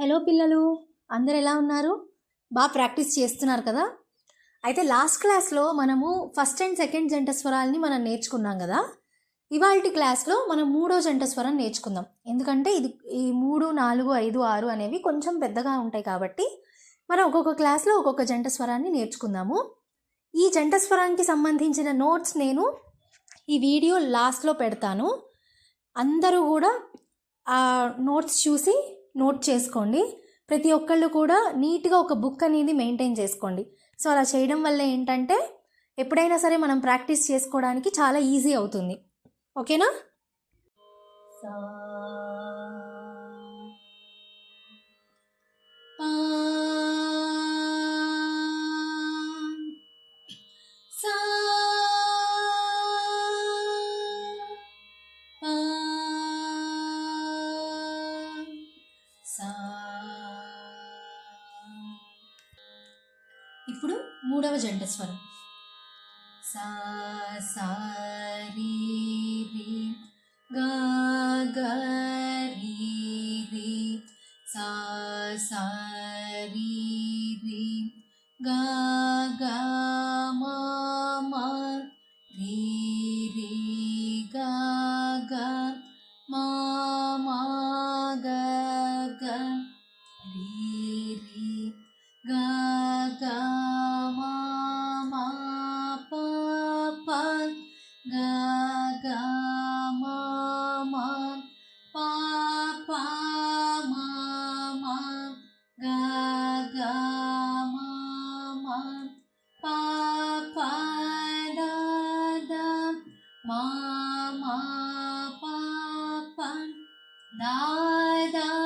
Hello పిల్లలు. అందరు ఎలా ఉన్నారు? బాగా ప్రాక్టీస్ చేస్తున్నారు కదా? అయితే లాస్ట్ క్లాస్లో మనము ఫస్ట్ అండ్ సెకండ్ జంట స్వరాల్ని మనం నేర్చుకున్నాం కదా? ఇవాళ క్లాస్లో మనం మూడో జంట స్వరం నేర్చుకుందాం. ఎందుకంటే ఇది ఈ మూడు నాలుగు ఐదు ఆరు అనేవి కొంచెం పెద్దగా ఉంటాయి కాబట్టి మనం ఒక్కొక్క క్లాస్లో ఒక్కొక్క జంట స్వరాన్ని నేర్చుకుందాము. ఈ జంట స్వరానికి సంబంధించిన నోట్స్ నేను ఈ వీడియో లాస్ట్లో పెడతాను. అందరూ కూడా ఆ నోట్స్ చూసి నోట్ చేసుకోండి. ప్రతి ఒక్కళ్ళు కూడా నీట్గా ఒక బుక్ అనేది మెయింటైన్ చేసుకోండి. సో అలా చేయడం వల్ల ఏంటంటే ఎప్పుడైనా సరే మనం ప్రాక్టీస్ చేసుకోవడానికి చాలా ఈజీ అవుతుంది. ఓకేనా? సా ఇప్పుడు మూడవ జంట స్వరం. సా సా రీ రీ. గా గా రీ రీ. సా సా రీ రీ. గా ga ga ma pa pa ma ga ga ma pa pa da da ma pa pa da da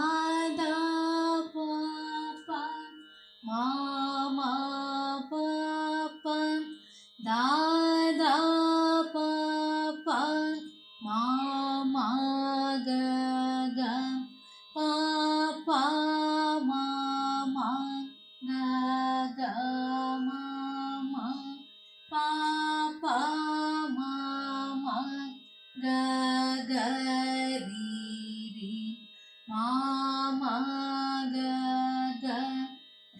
మా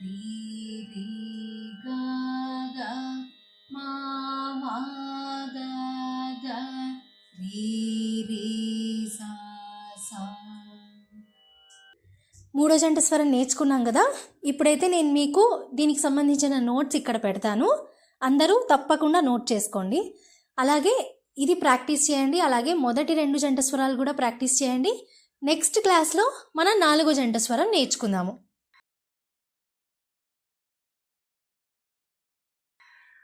రీ రీ గ మా రీ రీ సా సా మూడో జంట స్వరం నేర్చుకున్నాం కదా? ఇప్పుడైతే నేను మీకు దీనికి సంబంధించిన నోట్స్ ఇక్కడ పెడతాను. అందరూ తప్పకుండా నోట్ చేసుకోండి. అలాగే ఇది ప్రాక్టీస్ చేయండి. అలాగే మొదటి రెండు జంట స్వరాలు కూడా ప్రాక్టీస్ చేయండి. నెక్స్ట్ క్లాస్లో మనం నాలుగో జంట స్వరం నేర్చుకుందాము.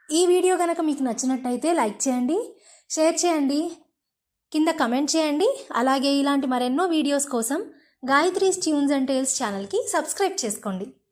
ఈ వీడియో కనుక మీకు నచ్చినట్టయితే లైక్ చేయండి షేర్ చేయండి కింద కమెంట్ చేయండి అలాగే ఇలాంటి మరెన్నో వీడియోస్ కోసం గాయత్రీస్ ట్యూన్స్ అండ్ టేల్స్ ఛానల్కి సబ్స్క్రైబ్ చేసుకోండి.